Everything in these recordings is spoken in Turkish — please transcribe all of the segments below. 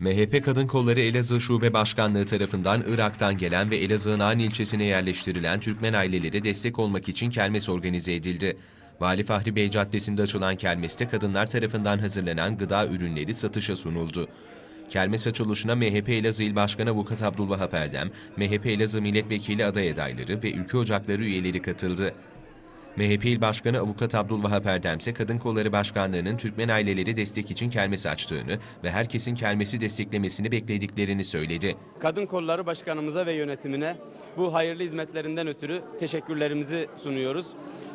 MHP Kadın Kolları Elazığ Şube Başkanlığı tarafından Irak'tan gelen ve Elazığ'ın Ani ilçesine yerleştirilen Türkmen ailelere destek olmak için kermes organize edildi. Vali Fahri Bey Caddesi'nde açılan kermeste kadınlar tarafından hazırlanan gıda ürünleri satışa sunuldu. Kermes açılışına MHP Elazığ İl Başkanı Avukat Abdülvahap Erdem, MHP Elazığ Milletvekili aday adayları ve Ülke Ocakları üyeleri katıldı. MHP İl Başkanı Avukat Abdülvahap Erdem ise Kadın Kolları Başkanlığı'nın Türkmen aileleri destek için kermes açtığını ve herkesin kermesi desteklemesini beklediklerini söyledi. Kadın Kolları Başkanımıza ve yönetimine bu hayırlı hizmetlerinden ötürü teşekkürlerimizi sunuyoruz.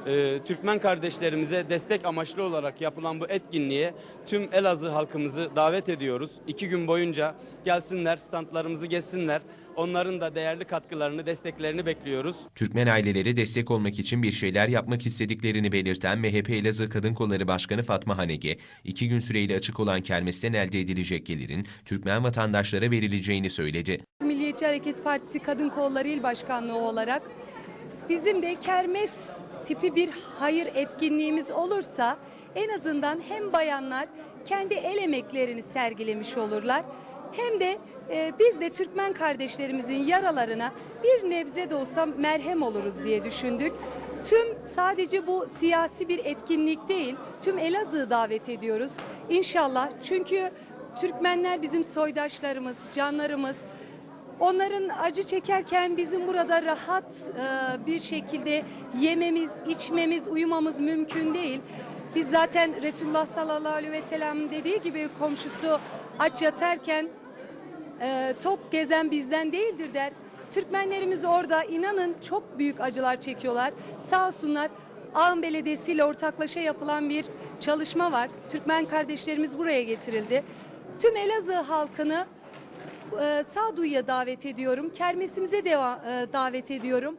Ee, Türkmen kardeşlerimize destek amaçlı olarak yapılan bu etkinliğe tüm Elazığ halkımızı davet ediyoruz. İki gün boyunca gelsinler, standlarımızı gezsinler. Onların da değerli katkılarını, desteklerini bekliyoruz. Türkmen aileleri destek olmak için bir şeyler yapmak istediklerini belirten MHP Elazığ Kadın Kolları Başkanı Fatma Hanege, iki gün süreyle açık olan kermesten elde edilecek gelirin Türkmen vatandaşlara verileceğini söyledi. Milliyetçi Hareket Partisi Kadın Kolları İl Başkanlığı olarak bizim de kermes tipi bir hayır etkinliğimiz olursa en azından hem bayanlar kendi el emeklerini sergilemiş olurlar hem de e, biz de Türkmen kardeşlerimizin yaralarına bir nebze de olsa merhem oluruz diye düşündük. Tüm sadece bu siyasi bir etkinlik değil, tüm Elazığ'ı davet ediyoruz. İnşallah çünkü Türkmenler bizim soydaşlarımız, canlarımız. Onların acı çekerken bizim burada rahat e, bir şekilde yememiz, içmemiz, uyumamız mümkün değil. Biz zaten Resulullah sallallahu aleyhi ve sellem dediği gibi komşusu aç yatarken e, tok gezen bizden değildir der. Türkmenlerimiz orada inanın çok büyük acılar çekiyorlar. Sağ olsunlar Ağın Belediyesi ile ortaklaşa yapılan bir çalışma var. Türkmen kardeşlerimiz buraya getirildi. Tüm Elazığ halkını e, sağduyuya davet ediyorum. Kermesimize deva- e, davet ediyorum.